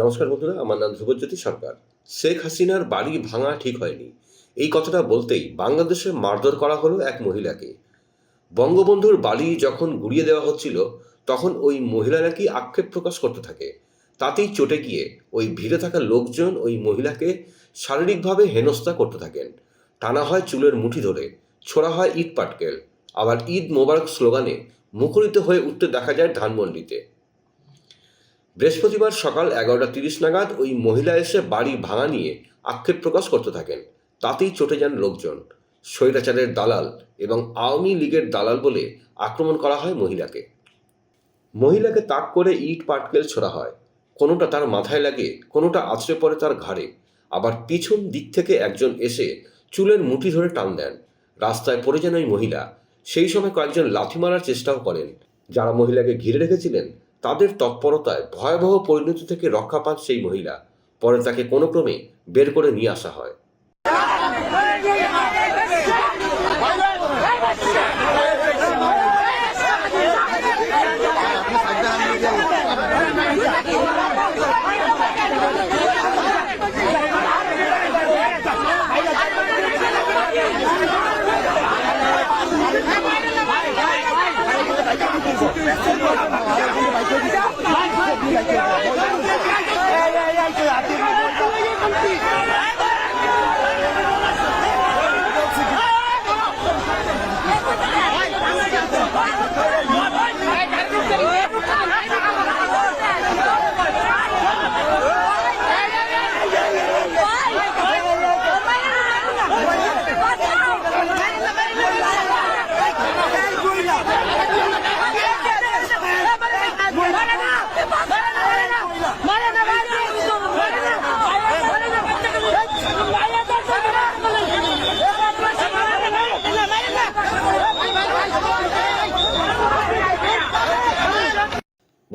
নমস্কার বন্ধুরা, আমার নাম ধ্রুবজ্যোতি সরকার। শেখ হাসিনার বাড়ি ভাঙা ঠিক হয়নি। এই কথাটা বলতেই বাংলাদেশে মারধর করা হলো এক মহিলাকে। বঙ্গবন্ধুর বাড়ি যখন গুড়িয়ে দেওয়া হচ্ছিল, তখন ওই মহিলা নাকি আক্ষেপ প্রকাশ করতে থাকে। তাতেই চটে গিয়ে ওই ভিড়ে থাকা লোকজন ওই মহিলাকে শারীরিকভাবে হেনস্থা করতে থাকেন। টানা হয় চুলের মুঠি ধরে ছোড়া হয় ইট পাটকেল, আবার ঈদ মোবারক স্লোগানে মুখরিত হয়ে উঠতে দেখা যায় ধানমন্ডিতে। বৃহস্পতিবার সকাল এগারোটা তিরিশ নাগাদ ওই মহিলা এসে বাড়ি ভাঙা নিয়ে আক্ষেপ প্রকাশ করতে থাকেন। তাতেই চটে যান লোকজন। স্বৈরাচারের দালাল এবং আওয়ামী লীগের দালাল বলে আক্রমণ করা হয় মহিলাকে। মহিলাকে তাক করে ইট পাটকেল ছোড়া হয়। কোনোটা তার মাথায় লাগে, কোনোটা আছড়ে পড়ে তার ঘাড়ে। আবার পিছন দিক থেকে একজন এসে চুলের মুঠি ধরে টান দেন। রাস্তায় পড়ে যান ওই মহিলা। সেই সময় কয়েকজন লাথি মারার চেষ্টাও করেন। যারা মহিলাকে ঘিরে রেখেছিলেন, তাদের তৎপরতায় ভয়াবহ পরিণতি থেকে রক্ষা পান সেই মহিলা। পরে তাকে কোনো ক্রমে বের করে নিয়ে আসা হয়। Thank you.